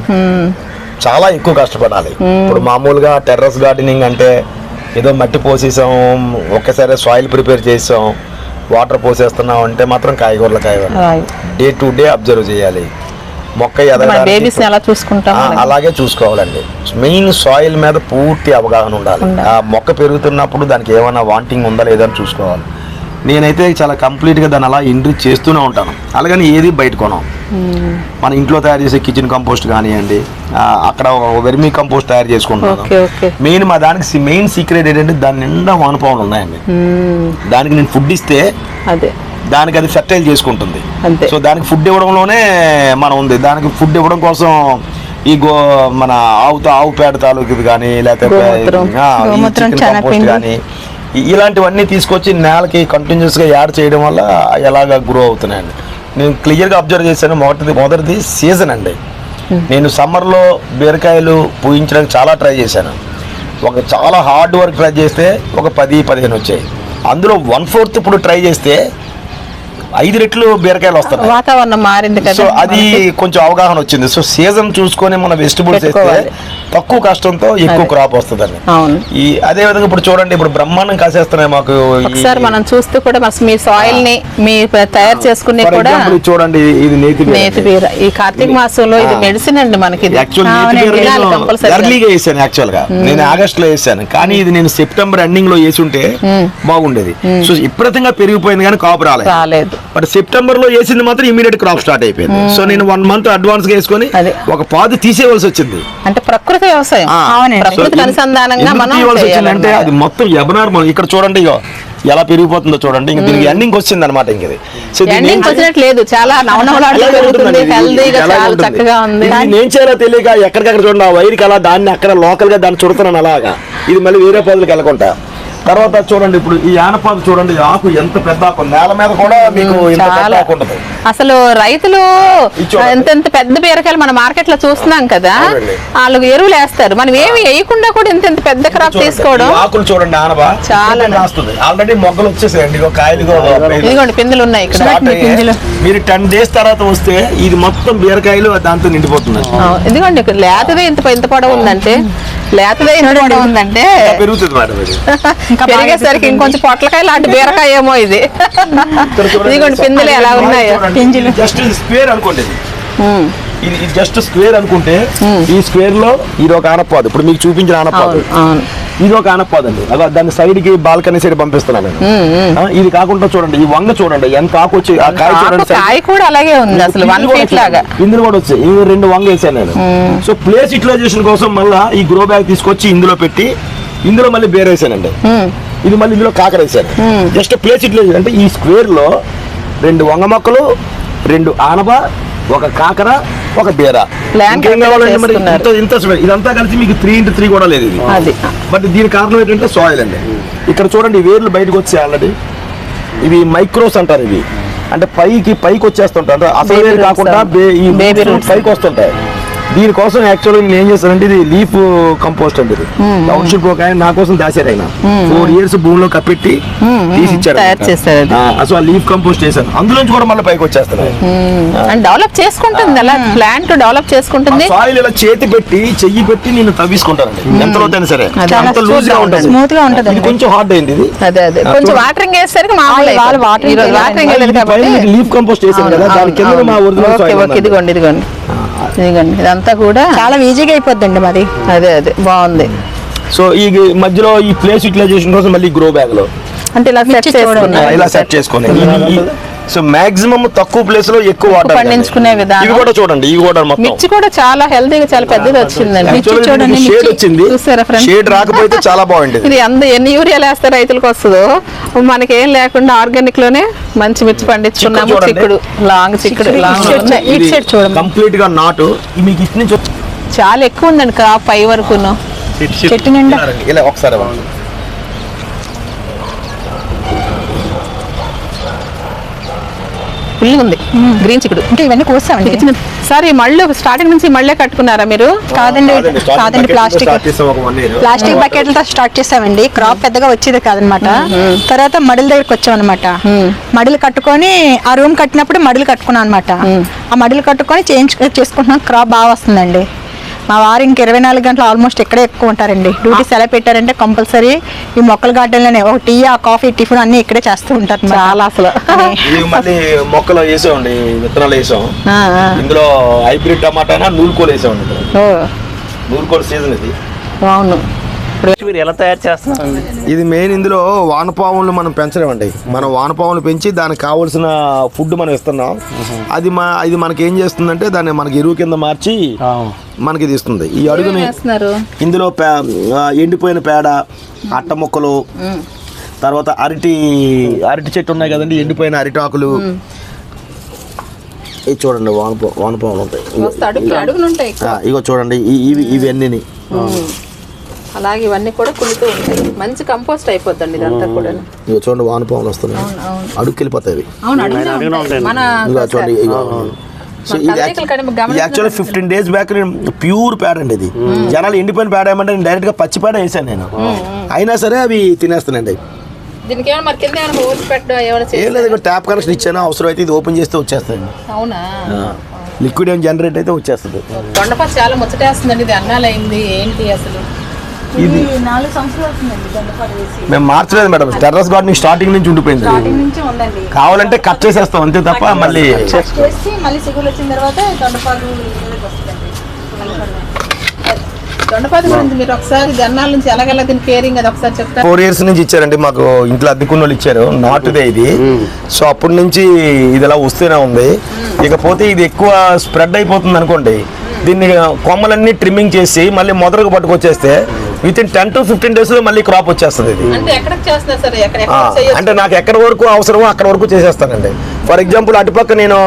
చాలా ఎక్కువ కష్టపడాలి. ఇప్పుడు మామూలుగా టెర్రస్ గార్డెనింగ్ అంటే ఏదో మట్టి పోసేసాం ఒక్కసారి సాయిల్ ప్రిపేర్ చేసాం వాటర్ పోసేస్తున్నాం అంటే మాత్రం కాయగూరలు కాయగూరలు. డే టు డే అబ్జర్వ్ చేయాలి. మొక్క ఎదగడానికి ఎలా చూసుకుంటాం అలాగే? చూసుకోవాలండి. మెయిన్ సాయిల్ మీద పూర్తి అవగాహన ఉండాలి. ఆ మొక్క పెరుగుతున్నప్పుడు దానికి ఏమైనా వాంటింగ్ ఉందా లేదా అని చూసుకోవాలి. నేనైతే చాలా కంప్లీట్గా దాన్ని అలా ఇంట్రీ చేస్తూనే ఉంటాను. అలాగని ఏది బయట కొనం మన ఇంట్లో తయారు చేసే కిచెన్ కంపోస్ట్ కానివ్వండి అక్కడ వెర్మీ కంపోస్ట్ తయారు చేసుకుంటున్నాను. ఓకే మెయిన్ మా దానికి మెయిన్ సీక్రెట్ ఏంటంటే దాని నిండా వానపాములు ఉన్నాయండి. దానికి నేను ఫుడ్ ఇస్తే అదే. దానికి అది ఫెర్టైల్ చేసుకుంటుంది. సో దానికి ఫుడ్ ఇవ్వడంలోనే మనం ఉంది. దానికి ఫుడ్ ఇవ్వడం కోసం ఈ గో మన ఆవుతో ఆవు పేడ తాలూకు కానీ లేకపోతే. కానీ ఇలాంటివన్నీ తీసుకొచ్చి నేలకి కంటిన్యూస్గా యాడ్ చేయడం వల్ల ఎలాగ గ్రో అవుతున్నాయండి. నేను క్లియర్గా అబ్జర్వ్ చేశాను. మొదటిది మొదటిది సీజన్ అండి. నేను సమ్మర్లో బీరకాయలు పూయించడానికి చాలా ట్రై చేశాను. ఒక చాలా హార్డ్ వర్క్ ట్రై చేస్తే ఒక పది పదిహేను వచ్చాయి. అందులో వన్ ఫోర్త్ ఇప్పుడు ట్రై చేస్తే ఐదు రెట్లు బీరకాయలు వస్తున్నాయి. వాతావరణం మారింది కదా. సో అది కొంచెం అవగాహన వచ్చింది. సో సీజన్ చూసుకొని మన వెజిటబుల్స్ వేస్తే. తక్కువ కష్టంతో ఎక్కువ. క్రాప్ వస్తుందండి. ఈ అదే విధంగా ఇప్పుడు చూడండి ఇప్పుడు బ్రహ్మాండం కాసేస్తున్నాయి మాకు ఒకసారి మనం చూస్తూ కూడా మీ సాయిల్ని మీ తయారు చేసుకునే కూడా చూడండి ఇది నేతి ఈ కార్తీక మాసంలో ఇది. మెడిసిన్ అండి మనకి. ఎర్లీగా వేసాను యాక్చువల్గా. నేను ఆగస్ట్లో వేసాను. కానీ ఇది నేను సెప్టెంబర్ ఎండింగ్లో వేసి ఉంటే బాగుండేది. సో విపరీతంగా పెరిగిపోయింది కానీ కాపు రాలేదు. రాలేదు. బట్ సెప్టెంబర్లో వేసింది మాత్రం ఇమీడియట్ క్రాప్ స్టార్ట్ అయిపోయింది. సో నేను వన్ మంత్ అడ్వాన్స్గా వేసుకొని. ఒక పాదు తీసేయవలసి వచ్చింది. అంటే ప్రకృతి వ్యవసాయం. అవునండి. ప్రకృతికి సో అనుసంధానంగా మనం. అది మొత్తం ఎబనార్మల్ ఇక్కడ చూడండి ఇగో ఎలా పెరిగిపోతుందో చూడండి ఇంక దీనికి ఎండింగ్ వచ్చింది అనమాట ఇంక ఇది ఎండింగ్? వచ్చినట్టు లేదు చాలా. చక్కగా ఉంది నేను చేయాలో తెలియక ఎక్కడికక్కడ చూడండి ఆ వైర్కి అలా దాన్ని అక్కడ లోకల్గా దాన్ని చుడుతున్నాను అలాగా ఇది మళ్ళీ వేరే పదులకు వెళ్ళకుండా తర్వాత చూడండి ఇప్పుడు ఈ ఆనపాదు చూడండి ఆకు ఎంత పెద్ద ఆకు. నేల మీద కూడా మీకు ఇంత పెద్ద చాలా. ఆకు ఉంటుంది. అసలు రైతులు. ఎంత ఎంత పెద్ద బీరకాయలు మన మార్కెట్లో చూస్తున్నాం కదా. వాళ్ళు ఎరువులు వేస్తారు. మనం ఏమి వేయకుండా కూడా ఇంత ఇంత పెద్ద క్రాప్ తీసుకోవడం ఆకులు చూడండి ఆనబా చాలా ఆల్రెడీ మొగ్గలు వచ్చేసాయండి. కాయలు పిందులు. ఉన్నాయి ఇక్కడ. మీరు టెన్ డేస్ తర్వాత వస్తే ఇది మొత్తం బీరకాయలు దాంతో నిండిపోతుంది ఇక్కడ లేతదే ఇంత ఇంత పొడవు ఉందంటే. లేతదే ఇంత పొడవు ఉందంటే. పెరుగుతుంది మేడం పెరిగేసరికి ఇంకొంచెం పొట్లకాయ లాంటి బీరకాయ ఏమో ఇది. ఇదిగోండి పిందులు ఎలా ఉన్నాయో. జస్ట్ స్పేర్ అనుకోండి ఇది. జస్ట్ స్క్వేర్ అనుకుంటే ఈ స్క్వేర్లో ఇది ఒక ఆనపాదు ఇప్పుడు మీకు చూపించిన ఆనపాదు ఇది ఒక ఆనపాదు అండి అదో దాని సైడ్కి బాల్కనీ సైడ్ పంపిస్తున్నాను నేను. ఇది కాకుండా చూడండి ఈ వంగ చూడండి ఎంత ఆకు వచ్చి ఆ కాయ చూడండి కాయ కూడా అలాగే ఉంది అసలు వన్ ఫీట్ లాగా వచ్చాయి. పిందులు కూడా వచ్చాయి. ఇవి రెండు వంగ వేసాను నేను. సో ప్లేస్ యూటిలైజేషన్ కోసం మళ్ళీ ఈ గ్రో బ్యాగ్ తీసుకొచ్చి ఇందులో పెట్టి ఇందులో మళ్ళీ బేర్ వేసానండి. ఇది మళ్ళీ ఇందులో కాకర వేసాను. జస్ట్ ప్లేస్ యూటిలైజేషన్ అంటే ఈ స్క్వేర్లో రెండు వంగ మొక్కలు రెండు ఆనప ఒక కాకర ఒక బేర. ఇంత ఇదంతా కలిసి మీకు త్రీ ఇంటూ త్రీ కూడా లేదు ఇది. బట్ దీని కారణం ఏంటంటే సాయిల్ అండి. ఇక్కడ చూడండి వేర్లు బయటకు వచ్చాయి ఆల్రెడీ ఇవి మైక్రోస్ అంటారు ఇవి. అంటే పైకి పైకి వచ్చేస్తుంటాయి. అంటే అసలు వేరు కాకుండా ఈ. పైకి వస్తుంటాయి. దీనికోసం యాక్చువల్గా నేను ఏం చేస్తానంటే ఇది లీఫ్ కంపోస్ట్ అండి ఇది. టౌన్షిప్ ఒక ఆయన నా కోసం దాచారు ఆయన ఫోర్ ఇయర్స్ భూమిలో కప్పెట్టి తీసి ఇచ్చారు. తయారు చేశారు అది. అసలు ఆ లీఫ్ కంపోస్ట్ చేశాను అందులోంచి కూడా మళ్ళీ పైకి వచ్చేస్తున్నాయి అండ్ డెవలప్ చేసుకుంటుంది అలా ప్లాంట్ డెవలప్ చేసుకుంటుంది. సాయిల్ ఇలా చేతి పెట్టి చెయ్యి పెట్టి నేను తవ్విసుకుంటానండి ఎంత లోతైనా సరే. అంత లూజ్గా ఉంటుంది. స్మూత్గా ఉంటది ఇది కొంచెం హార్డ్ అయింది ఇది. అదే అదే. కొంచెం. వాటరింగ్ వేసేసరికి మామూలు. వాటరింగ్ కాబట్టి లీఫ్ కంపోస్ట్ చేసాను కదా దాని కింద మా ఒరిజినల్ సాయిల్ ఓకే ఇదిగోండి ఇదిగోండి. ఇదిగోండి ఇదంతా కూడా చాలా ఈజీగా అయిపోద్దండి మాది అదే అదే బాగుంది. సో ఈ మధ్యలో ఈ ప్లేస్ యూటిలైజేషన్ కోసం మళ్ళీ గ్రో బ్యాగ్లో. అంటే ఇలా సెట్. చేసుకున్నారు ఇలా సెట్ చేసుకొని. సో మాక్సిమం తక్కువ ప్లేస్లో ఎక్కువ వాటర్ పండించుకునే విధానం. ఇవి కూడా చూడండి ఇవి కూడా మొత్తం. మిర్చి కూడా చాలా హెల్తీగా చాలా పెద్దది వచ్చిందండి. Actually చూడండి షేడ్ మిర్చి. వచ్చింది. చూసారా ఫ్రెండ్స్ షేడ్ రాకపోతే చాలా బాగుండేది. ఇది అంద ఎన్ని యూరియాలు వేస్తే రైతులకు వస్తుందో. మనకి ఏం లేకుండా ఆర్గానిక్లోనే మంచి మిర్చి పండించుకున్నాము. చిక్కుడు లాంగ్ చిక్కుడు లాంగ్. ఇటు సైడ్ చూడండి. కంప్లీట్గా నాటు ఇది మీకు ఇటు నుంచి చాలా ఎక్కువ ఉందండి క్రాప్ పై వరకును. చెట్టు నిండా. ఇలా ఒకసారి ఫుల్ ఉంది. గ్రీన్ చిక్కుడు. అంటే ఇవన్నీ కోసామండి సార్ ఈ మళ్ళీ స్టార్టింగ్ నుంచి మళ్ళీ కట్టుకున్నారా మీరు? కాదండి కాదండి, ప్లాస్టిక్. ప్లాస్టిక్. బకెట్లతో స్టార్ట్ చేసామండి. క్రాప్ పెద్దగా వచ్చేది కాదనమాట. తర్వాత మడిల దగ్గరికి వచ్చాం అనమాట మడిలు కట్టుకొని ఆ రూమ్ కట్టినప్పుడు మడిలు కట్టుకున్నాం అనమాట ఆ మడిలు కట్టుకొని చేంజ్ చేసుకుంటున్నాం. క్రాప్ బాగా వస్తుందండి. మా వారు ఇంక ఇరవై నాలుగు గంటలు ఆల్మోస్ట్ ఇక్కడే ఎక్కువ ఉంటారండి. డ్యూటీ సెలవు పెట్టారంటే కంపల్సరీ ఈ మొక్కల గార్డెన్లోనే ఒక టీ ఆ కాఫీ టిఫిన్ అన్ని ఇక్కడే చేస్తూ ఉంటారు. చాలా అసలు. మళ్ళీ మొక్కలు వేసామండి విత్తనాలు వేసాం. ఇందులో హైబ్రిడ్ టమాటా నూలుకోలు వేసామండి. నూలుకోలు సీజన్ ఇది. అవును. మీరు ఎలా తయారు చేస్తున్నారండి ఇది మెయిన్ ఇందులో వానపాములు మనం పెంచలేమండి. మనం వానపాములు పెంచి దానికి కావలసిన ఫుడ్ మనం ఇస్తున్నాం. అది మా ఇది మనకి ఏం చేస్తుందంటే దాన్ని మనకి ఎరువు కింద మార్చి మనకి ఇది ఇస్తుంది. ఈ అడుగుని ఇందులో పే ఆ, ఎండిపోయిన పేడ అట్ట మొక్కలు తర్వాత అరటి అరటి చెట్టు ఉన్నాయి కదండి ఎండిపోయిన అరటి ఆకులు ఇది చూడండి వానపా వానపాములు ఉంటాయి. అడుగు ఆ, ఇగో చూడండి ఈ- ఇవి ఇవన్నీ అలాగే ఇవన్నీ కూడా కుళ్ళుతూ ఉంటాయి. మంచి కంపోస్ట్ అయిపోద్దండి ఇదంతా కూడా ఇగో చూడండి వానపాములు వస్తున్నాయి. గమనించినట్టు యాక్చువల్లీ ఫిఫ్టీన్ డేస్ బ్యాక్ నేను ప్యూర్ పేడ అండి ఇది. జనాలు ఎండిపోయిన పేడ ఏమంటే నేను డైరెక్ట్గా పచ్చి పేడ వేసాను నేను. అయినా సరే అవి తినేస్తానండి. దీనికి ఏమైనా మరి కింద ఏమైనా హోల్స్ పెట్టడం ఏమైనా ఏం లేదు ఇక్కడ ట్యాప్ కనెక్షన్ ఇచ్చాను. అవసరం అయితే ఇది ఓపెన్ చేస్తే వచ్చేస్తుంది అవునా? లిక్విడ్ ఏం జనరేట్ అయితే వచ్చేస్తుంది. దొండపాటు చాలా ముచ్చటేస్తుందండి. ఇది అన్నాలు అయింది. ఏంటి అసలు? ఇది నాలుగు సంవత్సరాలు అవుతుందండి దొండపాడు వేసి మేము మార్చలేదు మేడం. టెర్రస్ గార్డెనింగ్ స్టార్టింగ్ నుంచి ఉండిపోయింది. నుంచి ఉందండి. కావాలంటే కట్ చేసేస్తాం అంతే తప్ప మళ్ళీ చేసి మళ్ళీ సిగులు వచ్చిన తర్వాత దొండపాడు వస్తుందండి. దొండపాతి గురించి మీరు ఒకసారి జన్నాల నుంచి ఎలాగెలా దీని కేరింగ్ అది ఒకసారి చెప్తారు? ఫోర్ ఇయర్స్ నుంచి ఇచ్చారండి. మాకు ఇంట్లో అద్దెకున్న వాళ్ళు ఇచ్చారు నాటుదే ఇది. సో అప్పటి నుంచి ఇది ఇలా వస్తూనే ఉంది. ఇకపోతే ఇది ఎక్కువ స్ప్రెడ్ అయిపోతుంది అనుకోండి. దీన్ని కొమ్మలన్నీ ట్రిమ్మింగ్ చేసి మళ్ళీ మొదలకు పట్టుకొచ్చేస్తే with in ten to fifteen డేస్లో మళ్ళీ క్రాప్ వచ్చేస్తుంది ఇది. అంటే ఎక్కడికి చేస్తున్నారు సరే? ఎక్కడ ఆ, ఎక్కడ చేయొచ్చు అంటే నాకు ఎక్కడి వరకు అవసరమో అక్కడ వరకు చేసేస్తానండి. ఫర్ ఎగ్జాంపుల్ అటుపక్క నేను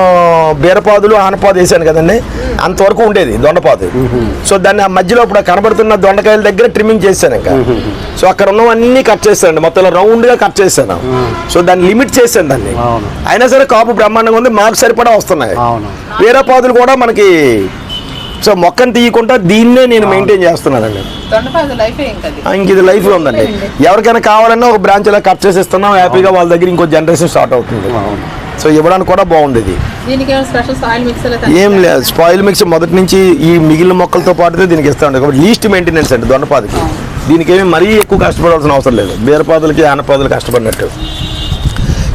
బీరపాదులు ఆనపాదు వేసాను కదండి. అంతవరకు ఉండేది దొండపాదు. సో దాన్ని ఆ మధ్యలో ఇప్పుడు కనబడుతున్న దొండకాయల దగ్గర ట్రిమ్మింగ్ చేశాను ఇంకా. సో అక్కడ ఉన్నవన్నీ కట్ చేశాను మొత్తం రౌండ్గా కట్ చేశాను. సో దాన్ని లిమిట్ చేశాను దాన్ని. అవును. అయినా సరే కాపు బ్రహ్మాండంగా ఉంది మాకు సరిపడా వస్తున్నాయి. అవును. బీరపాదులు కూడా మనకి సో మొక్కను తీయకుండా దీన్నే నేను మెయింటైన్ చేస్తున్నానండి. ఇంకా ఇది లైఫ్లో ఉందండి. ఎవరికైనా కావాలన్నా ఒక బ్రాంచ్ ఇలా కట్ చేసి ఇస్తున్నాం హ్యాపీగా వాళ్ళ దగ్గర ఇంకో జనరేషన్ స్టార్ట్ అవుతుంది. సో ఇవ్వడానికి కూడా బాగుంది ఇది ఏం లేదు. స్పాయిల్ మిక్స్ మొదటి నుంచి ఈ మిగిలిన మొక్కలతో పాటుదే దీనికి ఇస్తాం కాబట్టి లీస్ట్ మెయింటెనెన్స్ అండి దొండపాదికి. దీనికి ఏమి మరీ ఎక్కువ కష్టపడాల్సిన అవసరం లేదు. బీరపాదులకి ఆనపాదులు కష్టపడినట్టు.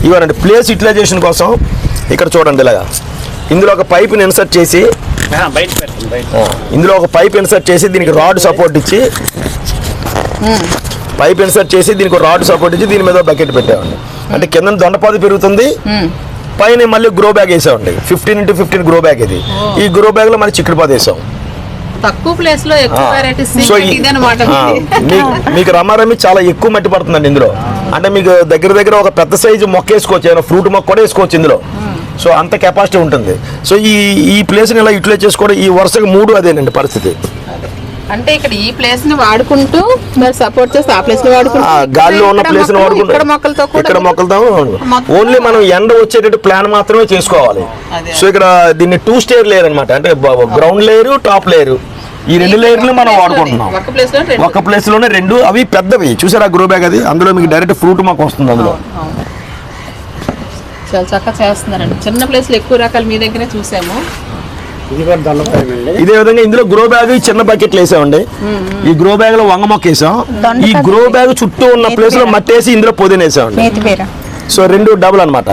ఇవ్వనండి. ప్లేస్ యూటిలైజేషన్ కోసం ఇక్కడ చూడండి ఇలాగా. ఇందులో ఒక పైప్ని ఇన్సర్ట్ చేసి ఇందులో ఒక పైప్ ఇన్సర్ట్ చేసి దీనికి రాడ్ సపోర్ట్ ఇచ్చి పైప్ ఇన్సర్ట్ చేసి దీనికి ఒక రాడ్ సపోర్ట్ ఇచ్చి దీని మీద బకెట్ పెట్టామండి అంటే కింద దొండపాది పెరుగుతుంది పైన మళ్ళీ గ్రో బ్యాగ్ వేసామండి fifteen into fifteen grow bag ఇది. ఈ గ్రో బ్యాగ్లో మళ్ళీ చిక్కుడు పాది వేసాం. తక్కువ ప్లేస్లో ఎక్కువ. వెరైటీస్ మీకు రమారమి చాలా ఎక్కువ మట్టి పడుతుందండి ఇందులో. అంటే మీకు దగ్గర దగ్గర ఒక పెద్ద సైజు మొక్క వేసుకోవచ్చు ఫ్రూట్ మొక్క కూడా వేసుకోవచ్చు ఇందులో. సో అంత కెపాసిటీ ఉంటుంది. సో ఈ ఈ ప్లేస్ని ఇలా యూటిలైజ్ చేసుకోవడం ఈ వరుసగా మూడు అదేనండి పరిస్థితి. అంటే ఇక్కడ ఈ ప్లేస్ని వాడుకుంటూ మరి సపోర్ట్ చేస్తే ఆ ప్లేస్ని వాడుకుంటూ ఆ, గాలిలో ఉన్న ప్లేస్ మొక్కలు, వాడుకుంటాం ఇక్కడ మొక్కలతో కూడా ఇక్కడ మొక్కలతో ఓన్లీ మనం ఎండ వచ్చేటట్టు ప్లాన్ మాత్రమే చేసుకోవాలి. సో ఇక్కడ దీన్ని టూ స్టేర్ లేయర్ అనమాట అంటే గ్రౌండ్ లేయర్ టాప్ లేయర్ ఈ రెండు లేయర్లు మనం వాడుకుంటున్నాం. ఒక ప్లేస్లో రెండు. ఒక ప్లేస్లోనే రెండు అవి పెద్దవి. చూసారా గ్రో బ్యాగ్ అది? అందులో మీకు డైరెక్ట్ ఫ్రూట్ మాకు వస్తుంది అందులో. చాలా చక్కగా చేస్తున్నారండి. చిన్న ప్లేస్లో ఎక్కువ రకాలు మీ దగ్గరే చూసాము. ఇది విధంగా ఇందులో గ్రో బ్యాగ్ చిన్న బకెట్లు వేసామండి. ఈ గ్రో బ్యాగ్లో వంగ మొక్క వేసాం. ఈ గ్రో బ్యాగ్ చుట్టూ ఉన్న ప్లేస్లో మట్టి వేసి ఇందులో పుదీన వేసామండి. సో రెండు డబుల్ అనమాట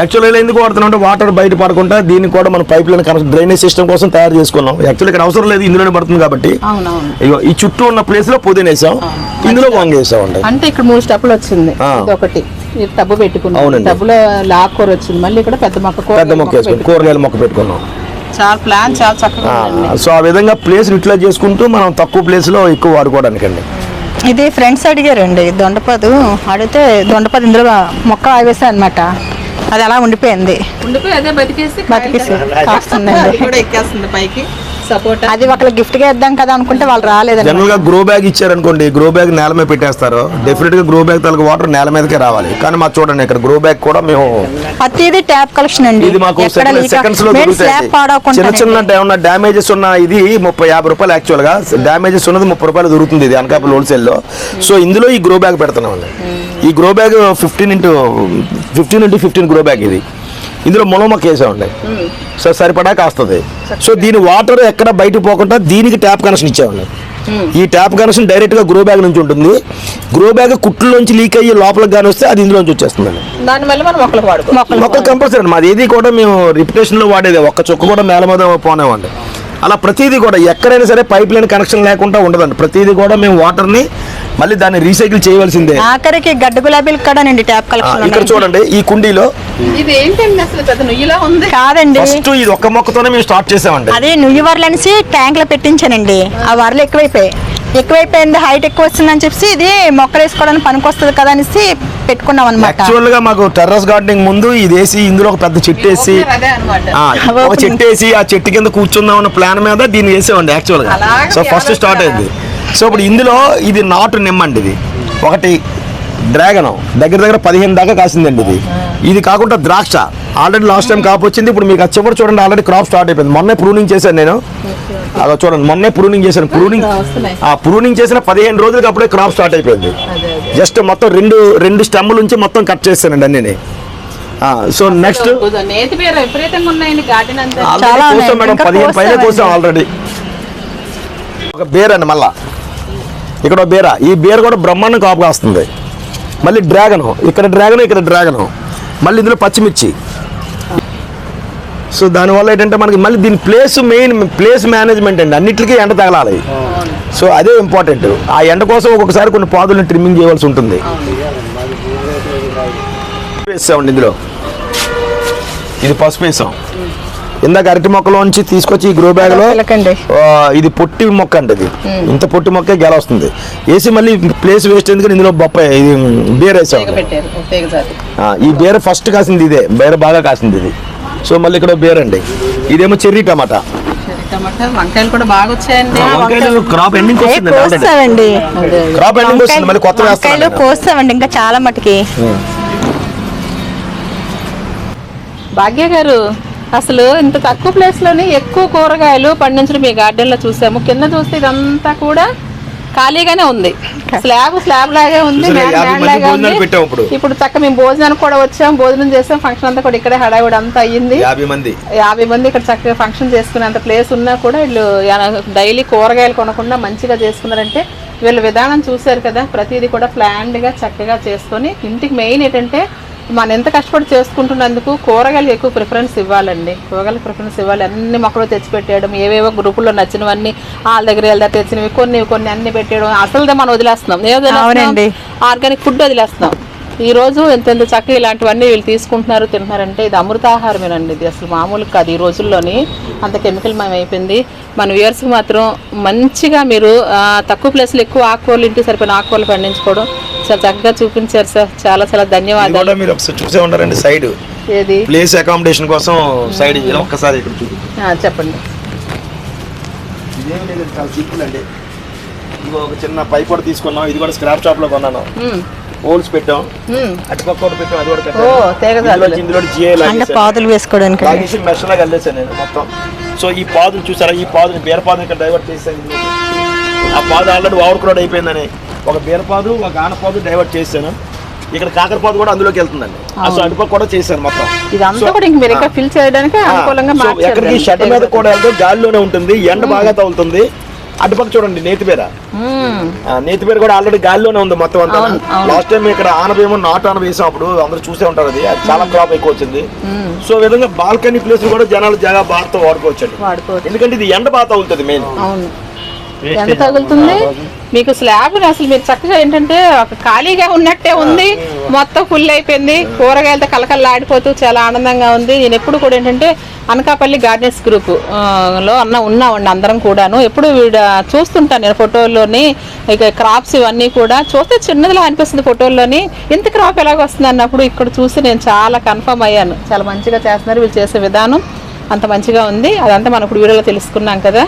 యాక్చువల్గా ఎందుకు వాడుతున్నాం అంటే వాటర్ బయట పడకుండా దీన్ని కూడా మన pipe line connection drainage system కోసం తయారు చేసుకున్నాం. యాక్చువల్లీ ఇక్కడ అవసరం లేదు ఇందులోనే పడుతుంది కాబట్టి. ఇగో ఈ చుట్టూ ఉన్న ప్లేస్లో పుదీన వేసాం. ఇందులో వంగ వేసామండి. అంటే ఇక్కడ మూడు స్టెప్లు వచ్చింది. ఒకటి టబ్బు పెట్టుకున్నాం. అవునండి. టబ్బులో లాక్కూర వచ్చింది. మళ్ళీ ఇక్కడ పెద్ద మొక్క కూరగాయల పెద్ద మొక్క వేసుకుని. కూరగాయల మొక్క పెట్టుకున్నాం. చాలా ప్లాన్ చాలా చక్కగా ఆ, ఉందండి. సో ఆ విధంగా ప్లేస్ యూటిలైజ్ చేసుకుంటూ మనం తక్కువ ప్లేస్లో ఎక్కువ వాడుకోవడానికి అండి ఇది ఫ్రెండ్స్ అడిగారండి దొండపదు. అడిగితే దొండపదు ఇందులో మొక్క ఆవేసా అనమాట అది అలా ఉండిపోయింది. ఉండిపోయి అదే బతికేసి బతికేసి కాస్తుందండి. అది కూడా ఎక్కేస్తుంది పైకి. సపోర్ట్ అది ఒకళ్ళు గిఫ్ట్గా ఇద్దాం కదా అనుకుంటే వాళ్ళు రాలేదండి జనరల్గా గ్రో బ్యాగ్ ఇచ్చారనుకోండి గ్రో బ్యాగ్ నేల మీద పెట్టేస్తారు. డెఫినెట్గా గ్రో బ్యాగ్ తలకి వాటర్ నేల మీదకే రావాలి. కానీ మా చూడండి ఇక్కడ గ్రో బ్యాగ్ కూడా మేము ప్రతిది ట్యాప్ కలెక్షన్ అండి. ఇది మాకు సెకండ్స్లో చిన్న చిన్న ఏమన్నా డ్యామేజెస్ ఉన్న ఇది ముప్పై యాభై రూపాయలు యాక్చువల్గా. డ్యామేజెస్ ఉన్నది ముప్పై రూపాయలు దొరుకుతుంది ఇది అనకాపల్లి హోల్సేల్లో. సో ఇందులో ఈ గ్రో బ్యాగ్ పెడుతున్నాం అండి ఈ grow bag fifteen into fifteen into fifteen grow bag ఇది. ఇందులో మొలమొక్క వేసామండి సో సరిపడా కాస్తుంది. సో దీని వాటర్ ఎక్కడ బయట పోకుండా దీనికి ట్యాప్ కనెక్షన్ ఇచ్చామండి ఈ ట్యాప్ కనెక్షన్ డైరెక్ట్గా గ్రో బ్యాగ్ నుంచి ఉంటుంది. గ్రో బ్యాగ్ కుట్లోంచి లీక్ అయ్యి లోపలికి కానీ వస్తే అది ఇందులోంచి వచ్చేస్తుందండి. మనం మొక్కలకు వాడుకో మొక్కలు కంపల్సరీ మాది ఏది కూడా మేము రిపిటేషన్లో వాడేది ఒక్క చుక్క కూడా నేల మీద పోనేవండి అలా ప్రతిదీ కూడా ఎక్కడైనా సరే పైప్ లైన్ కనెక్షన్ లేకుండా ఉండదండి. ప్రతిదీ కూడా మేము వాటర్ని మళ్ళీ దాన్ని రీసైకిల్ చేయవలసిందే. ఆఖరికి గడ్డ గులాబీలు కూడా నండి ట్యాప్ కలెక్షన్ ఇక్కడ చూడండి ఈ కుండీలో ఇది ఏంటండి అసలు పెద్ద నుయ్యిలా ఉంది? కాదండి. ఫస్ట్ ఇది ఒక్క మొక్కతోనే మేము స్టార్ట్ చేసామండి. అది నుయ్యి వరలు అనేసి ట్యాంక్లో పెట్టించానండి. ఆ వరలు ఎక్కువైపోయాయి. ఎక్కువైపోయింది హైట్ ఎక్కువ వస్తుందని చెప్పి ఇది మొక్కలు వేసుకోవడానికి పనికొస్తుంది కదా అనేసి పెట్టుకున్నాం అనమాట యాక్చువల్గా మాకు టెర్రస్ గార్డెనింగ్ ముందు ఇది వేసి ఇందులో ఒక పెద్ద చెట్టు వేసి ఓపెనర్ అదే అన్నమాట. ఆ, ఒక చెట్టు వేసి ఆ చెట్టు కింద కూర్చుందాం అన్న ప్లాన్ మీద దీన్ని వేసామండి యాక్చువల్గా. సో ఫస్ట్ స్టార్ట్ అయింది. సో ఇప్పుడు ఇందులో ఇది నాటు నిమ్మండి ఇది. ఒకటి డ్రాగన్. దగ్గర దగ్గర పదిహేను దాకా కాసిందండి ఇది. ఇది కాకుండా ద్రాక్ష. ఆల్రెడీ లాస్ట్ టైం కాపు వచ్చింది. ఇప్పుడు మీకు వచ్చే కూడా చూడండి ఆల్రెడీ క్రాప్ స్టార్ట్ అయిపోయింది. మొన్నే ప్రూనింగ్ చేశాను నేను. అలా చూడండి మొన్నే ప్రూనింగ్ చేశాను. ప్రూనింగ్. ఆ ప్రూనింగ్ చేసిన పదిహేను రోజులకి అప్పుడే క్రాప్ స్టార్ట్ అయిపోయింది. జస్ట్ మొత్తం రెండు రెండు స్టెమ్ముల నుంచి మొత్తం కట్ చేశానండి అన్నీ సో నెక్స్ట్. మేడం పదిహేను పైన. కోసాం ఆల్రెడీ ఒక బేర్ అండి మళ్ళా. ఇక్కడ బీర. ఈ బీర కూడా బ్రహ్మాండం కాపు కాస్తుంది. మళ్ళీ డ్రాగన్. ఇక్కడ డ్రాగన్ ఇక్కడ డ్రాగన్. మళ్ళీ ఇందులో పచ్చిమిర్చి. సో దానివల్ల ఏంటంటే మనకి మళ్ళీ దీని ప్లేస్ మెయిన్ ప్లేస్ మేనేజ్మెంట్ అండి. అన్నిటికీ ఎండ తగలాలి. సో అదే ఇంపార్టెంట్ ఆ ఎండ కోసం ఒక్కొక్కసారి కొన్ని పాదులను ట్రిమ్మింగ్ చేయవలసి ఉంటుంది. వేసామండి ఇందులో ఇది పసుపు వేసాం. ఇందాక అరటి మొక్కలోంచి తీసుకొచ్చి ఈ గ్రో బ్యాగ్లో ఇది పొట్టి మొక్క అండి ఇది ఇంత పొట్టి మొక్క గెల వస్తుంది. వేసి మళ్ళీ ప్లేస్ వేస్ట్ ఎందుకని ఇందులో బొప్పాయి ఇది బీర వేసాం ఈ బీర ఫస్ట్ కాసింది ఇదే బీర బాగా కాసింది ఇది. సో మళ్ళీ ఇక్కడ బీర అండి. ఇదేమో చెర్రీ టమాటా. చెర్రీ టమాటా వంకాయలు కూడా బాగా వచ్చాయండి. వంకాయలు క్రాప్ ఎండింగ్ అయ్యి వస్తుంది కోస్తామండి క్రాప్ ఎండింగ్ వస్తుంది మళ్ళీ కొత్త వంకాయలు వేస్తాం కోస్తామండి ఇంకా చాలా మటుకి. భాగ్య గారు అసలు ఇంత తక్కువ ప్లేస్లోనే ఎక్కువ కూరగాయలు పండించడం మీ గార్డెన్లో చూసాము. కింద చూస్తే ఇదంతా కూడా ఖాళీగానే ఉంది. స్లాబ్ స్లాబ్ లాగే ఉంది లాగే ఉంది. ఇప్పుడు. చక్క మేము భోజనానికి కూడా వచ్చాం భోజనం చేసాం ఫంక్షన్ అంతా కూడా ఇక్కడే హడావిడి అంతా అయ్యింది. యాభై మంది. యాభై మంది ఇక్కడ చక్కగా ఫంక్షన్ చేసుకునేంత ప్లేస్ ఉన్నా కూడా వీళ్ళు డైలీ కూరగాయలు కొనకుండా మంచిగా చేసుకున్నారంటే వీళ్ళ విధానం చూశారు కదా. ప్రతిదీ కూడా planned గా చక్కగా చేసుకొని ఇంటికి మెయిన్ ఏంటంటే మనం ఎంత కష్టపడి చేసుకుంటున్నందుకు కూరగాయలు ఎక్కువ ప్రిఫరెన్స్ ఇవ్వాలండి. కూరగాయలకు ప్రిఫరెన్స్ ఇవ్వాలి. అన్ని మొక్కలు తెచ్చిపెట్టేయడం ఏవేవో గ్రూపుల్లో నచ్చినవన్నీ వాళ్ళ దగ్గర వెళ్దా తెచ్చినవి కొన్ని కొన్ని అన్ని పెట్టేయడం. అసలుదే మనం వదిలేస్తున్నాం. ఏ అవునండి. ఆర్గానిక్ ఫుడ్ వదిలేస్తున్నాం. ఈ రోజు ఎంతెంత చక్కగా ఇలాంటివన్నీ వీళ్ళు తీసుకుంటున్నారు తింటున్నారంటే ఇది అమృతాహారమేనండి ఇది. అసలు మామూలు కాదు ఈ రోజుల్లోని. అంత కెమికల్ మయం అయిపోయింది. మన వ్యూయర్స్కి మాత్రం మంచిగా మీరు తక్కువ ప్లేస్లో ఎక్కువ ఆకుకూరలు ఇంటికి సరిపోయిన ఆకుకూరలు పండించుకోవడం చాలా చక్కగా చూపించారు సార్. చాలా చాలా ధన్యవాదాలు. మీరు ఒకసారి చూసే సైడ్. ఏది? ప్లేస్ అకామిడేషన్ కోసం సైడ్ ఒక్కసారి ఇక్కడ చెప్పండి. ఇదేం లేదు చాలా సింపుల్ అండి. ఒక చిన్న పైప్ కూడా తీసుకున్నాం. ఇది కూడా స్క్రాప్ షాప్లో కొన్నాను. హోల్స్ పెట్టాం. అటుపక్క కూడా పెట్టాం అది కూడా పెట్టాం. ఇందులో జిఏ అంటే పాదులు వేసుకోవడానికి? లాగేసి మెష్ లాగా వెళ్ళేసాను నేను మొత్తం. సో ఈ పాదులు చూసారా? ఈ పాదుని బీరపాదుని ఇక్కడ డైవర్ట్ చేసాను ఇందులోకి. ఆ పాదు ఆల్రెడీ ఓవర్ క్రౌడ్ అయిపోయిందని. ఒక బీరపాదు ఒక ఆనపాదు డైవర్ట్ చేశాను. ఇక్కడ కాకరపాదు కూడా అందులోకి వెళ్తుందండి. అసలు అటుపక్క కూడా చేశాను మొత్తం. ఇదంతా కూడా ఇంక మీరు ఇంకా ఫిల్ చేయడానికి అనుకూలంగా ఎక్కడికి షెడ్ మీద కూడా వెళ్తే గాలిలోనే ఉంటుంది ఎండ బాగా తగులుతుంది. అటుపక్క చూడండి నేతి బీర. మ్మ్. ఆ, నేతి బీర కూడా ఆల్రెడీ గాలిలోనే ఉంది మొత్తం అంతా. లాస్ట్ టైం ఇక్కడ ఆనవేమో నాటు ఆన వేసాం అప్పుడు అందరూ చూసే ఉంటారు అది. అది చాలా క్రాప్ ఎక్కువ వచ్చింది. సో విధంగా బాల్కనీ ప్లేస్ కూడా జనాలు జాగా బాగా వాడుకోవచ్చు ఎందుకంటే ఇది ఎండ బాగా తగులుతుంది మెయిన్ ఎంత తగులుతుంది? మీకు స్లాబ్ అసలు మీరు చక్కగా ఏంటంటే ఒక ఖాళీగా ఉన్నట్టే ఉంది. మొత్తం ఫుల్ అయిపోయింది. కూరగాయలతో కలకల్లాడిపోతూ చాలా ఆనందంగా ఉంది. నేను ఎప్పుడు కూడా ఏంటంటే అనకాపల్లి గార్డెన్స్ గ్రూప్లో అన్న ఉన్నామండి అందరం కూడాను. ఎప్పుడు వీడ చూస్తుంటాను నేను ఫోటోల్లోని ఇక క్రాప్స్ ఇవన్నీ కూడా. చూస్తే చిన్నదిలా అనిపిస్తుంది ఫోటోల్లోని. ఇంత క్రాప్ ఎలాగ వస్తుంది అన్నప్పుడు ఇక్కడ చూసి నేను చాలా కన్ఫర్మ్ అయ్యాను. చాలా మంచిగా చేస్తున్నారు వీళ్ళు చేసే విధానం. అంత మంచిగా ఉంది. అదంతా మనం ఇప్పుడు వీడియోలో తెలుసుకున్నాం కదా.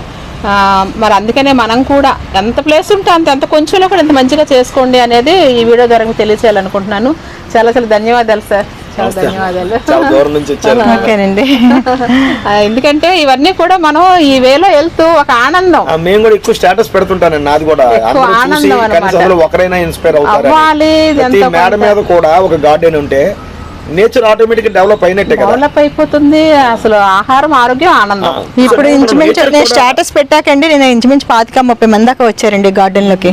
మరి అందుకనే మనం కూడా ఎంత ప్లేస్ ఉంటే అంత ఎంత కొంచెంలో కూడా ఎంత మంచిగా చేసుకోండి అనేది ఈ వీడియో ద్వారా మీకు తెలియచేయాలనుకుంటున్నాను. చాలా చాలా ధన్యవాదాలు సార్ చాలా ధన్యవాదాలు. ఓకేనండి. ఎందుకంటే ఇవన్నీ కూడా మనం ఈ వేలో వెళ్తూ ఒక ఆనందం. మేము కూడా ఎక్కువ స్టేటస్ పెడుతుంటానండి. నాది కూడా ఆనందం ఒకరైనా ఇన్స్పైర్ అవుతారు అవ్వాలి, మేడ. మీద కూడా ఒక గార్డెన్ ఉంటే నేచర్ ఆటోమేటిక్ డెవలప్ అయినట్టే కదా? డెవలప్ అయిపోతుంది. అసలు ఆహారం ఆరోగ్యం ఆనందం. ఇప్పుడు ఇంచుమించు నేను స్టేటస్ పెట్టాకండి. నేను ఇంచుమించు పాతిక ముప్పై మంది దాకా వచ్చారండి గార్డెన్లోకి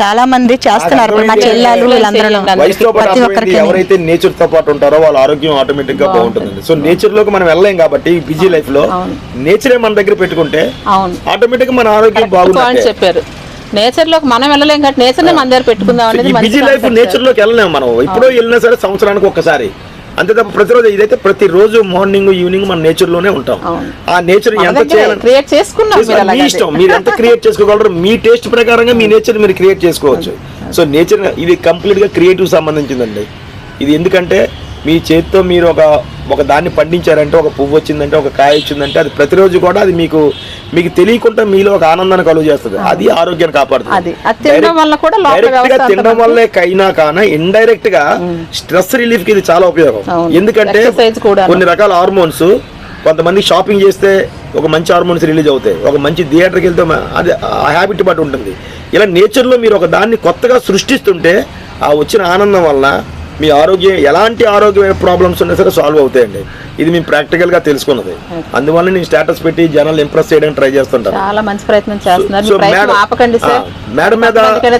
చాలా మంది చేస్తున్నారు. అర్థమైంది. చెల్లెలు వీళ్ళందరూ. ప్రతి ఒక్కరికి ఎవరైతే నేచర్తో పాటు ఉంటారో వాళ్ళ ఆరోగ్యం ఆటోమేటిక్గా బాగుంటుంది. సో నేచర్లోకి మనం వెళ్ళలేం కాబట్టి బిజీ లైఫ్లో నేచరే మన దగ్గర పెట్టుకుంటే అవును. ఆటోమేటిక్గా మన ఆరోగ్యం బాగుంటుంది చెప్పారు. నేచర్లోకి మనం వెళ్ళలేం కాబట్టి నేచర్ మన దగ్గర పెట్టుకుందాం అనేది బిజీ లైఫ్. నేచర్లోకి వెళ్ళలేము మనం. ఎప్పుడో వెళ్ళినా సరే సంవత్సరానికి ఒక్కసారి. అంతే తప్ప ప్రతిరోజు ఇదైతే ప్రతిరోజు మార్నింగ్ ఈవినింగ్ మన నేచర్లోనే ఉంటాం. ఆ నేచర్ ఎంత క్రియేట్ చేసుకున్నాం. మీ. ఇష్టం మీరు ఎంత క్రియేట్ చేసుకోగలరు మీ టేస్ట్ ప్రకారంగా మీ నేచర్ మీరు క్రియేట్ చేసుకోవచ్చు సో నేచర్ ఇది కంప్లీట్గా క్రియేటివ్ సంబంధించిందండి ఇది ఎందుకంటే మీ చేతితో మీరు ఒక ఒక దాన్ని పండించారంటే ఒక పువ్వు వచ్చిందంటే ఒక కాయ వచ్చిందంటే అది ప్రతిరోజు కూడా అది మీకు మీకు తెలియకుండా మీలో ఒక ఆనందాన్ని కలుగు చేస్తుంది. అది ఆరోగ్యాన్ని కాపాడుతుంది. తినడం వల్ల గా తినడం కైనా కానా ఇండైరెక్ట్గా స్ట్రెస్ రిలీఫ్కి ఇది చాలా ఉపయోగం. ఎందుకంటే. కొన్ని రకాల హార్మోన్స్ కొంతమంది షాపింగ్ చేస్తే ఒక మంచి హార్మోన్స్ రిలీజ్ అవుతాయి. ఒక మంచి థియేటర్కి వెళ్తే అది ఆ హ్యాబిట్ బట్టి ఉంటుంది. ఇలా నేచర్లో మీరు ఒక దాన్ని కొత్తగా సృష్టిస్తుంటే ఆ వచ్చిన ఆనందం వల్ల మీ ఆరోగ్యం ఎలాంటి ఆరోగ్య ప్రాబ్లమ్స్ ఉన్నా సరే సాల్వ్ అవుతాయండి. ఇది మేము ప్రాక్టికల్గా తెలుసుకున్నది. అందువల్ల నేను స్టేటస్ పెట్టి జనాలు ఇంప్రెస్ చేయడానికి ట్రై చేస్తుంటాను. చాలా మంచి ప్రయత్నం చేస్తున్నారు. ఆపకండి సార్. మేడం మీద-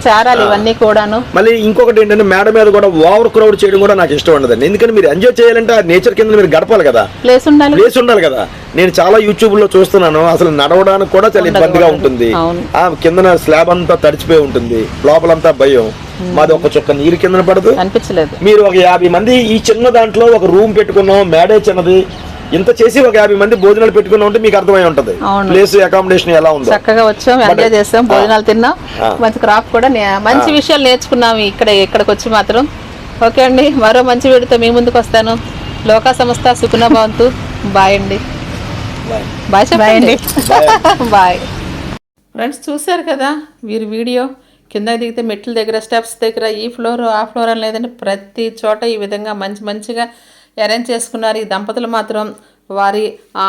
చేరాలి ఇవన్నీ కూడాను. మళ్ళీ ఇంకొకటి ఏంటంటే మేడ మీద కూడా ఓవర్ క్రౌడ్ చేయడం కూడా నాకు ఇష్టం ఉండదండి. ఎందుకంటే మీరు ఎంజాయ్ చేయాలంటే ఆ నేచర్ కింద మీరు గడపాలి కదా. ప్లేస్ ఉండాలి. ప్లేస్ ఉండాలి కదా. నేను చాలా యూట్యూబ్లో చూస్తున్నాను. అసలు నడవడానికి కూడా చాలా ఇబ్బందిగా ఉంటుంది. ఆ కిందన స్లాబ్ అంతా తడిచిపోయి ఉంటుంది. లోపలంతా భయం. మాది ఒక చుక్క నీరు కిందన పడదు. అనిపించలేదు మీరు ఒక యాభై మంది ఈ చిన్న దాంట్లో ఒక రూమ్ పెట్టుకున్నాం మేడే చిన్నది ఇంత చేసి ఒక యాభై మంది భోజనాలు పెట్టుకున్నాం అంటే మీకు అర్థమై ఉంటది. ప్లేస్ అకామిడేషన్ ఎలా ఉందో. చక్కగా వచ్చాం ఎంజాయ్ చేసాం భోజనాలు తిన్నాం. మంచి క్రాప్ కూడా నే- మంచి విషయాలు నేర్చుకున్నాం ఇక్కడ ఇక్కడికి వచ్చి మాత్రం. ఓకే అండి మరో మంచి వీడితో మీ ముందుకు వస్తాను. లోకా సంస్థ సుఖన భవంతు. బాయ్ అండి. బాయ్. చెప్పండి. బాయ్. ఫ్రెండ్స్ చూశారు కదా వీరి వీడియో? కింద దిగితే మెట్ల దగ్గర స్టెప్స్ దగ్గర ఈ ఫ్లోర్ ఆ ఫ్లోర్ అని లేదంటే ప్రతి చోట ఈ విధంగా మంచి మంచిగా అరేంజ్ చేసుకున్నారు. ఈ దంపతులు మాత్రం వారి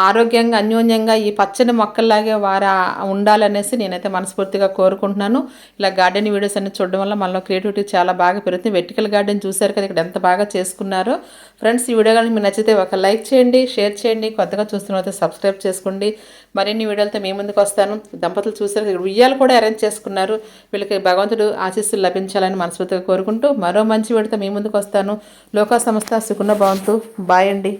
ఆరోగ్యంగా అన్యోన్యంగా ఈ పచ్చని మొక్కల్లాగే వారు ఉండాలనేసి నేనైతే మనస్ఫూర్తిగా కోరుకుంటున్నాను. ఇలా గార్డెన్ వీడియోస్ అన్ని చూడడం వల్ల మనలో క్రియేటివిటీ చాలా బాగా పెరుగుతుంది. వెర్టికల్ గార్డెన్ చూశారు కదా ఇక్కడ ఎంత బాగా చేసుకున్నారో. ఫ్రెండ్స్ ఈ వీడియో కానీ మీకు నచ్చితే ఒక లైక్ చేయండి షేర్ చేయండి. కొత్తగా చూస్తున్నట్లయితే సబ్స్క్రైబ్ చేసుకోండి. మరిన్ని వీడియోలతో మీ ముందుకు వస్తాను. దంపతులు చూసారు ఇక్కడ ఉయ్యాలు కూడా అరేంజ్ చేసుకున్నారు. వీళ్ళకి భగవంతుడు ఆశీస్సులు లభించాలని మనస్ఫూర్తిగా కోరుకుంటూ మరో మంచి వీడితో మీ ముందుకు వస్తాను. లోకా సంస్థ సుకున్న భవంతు. బాయ్ అండి.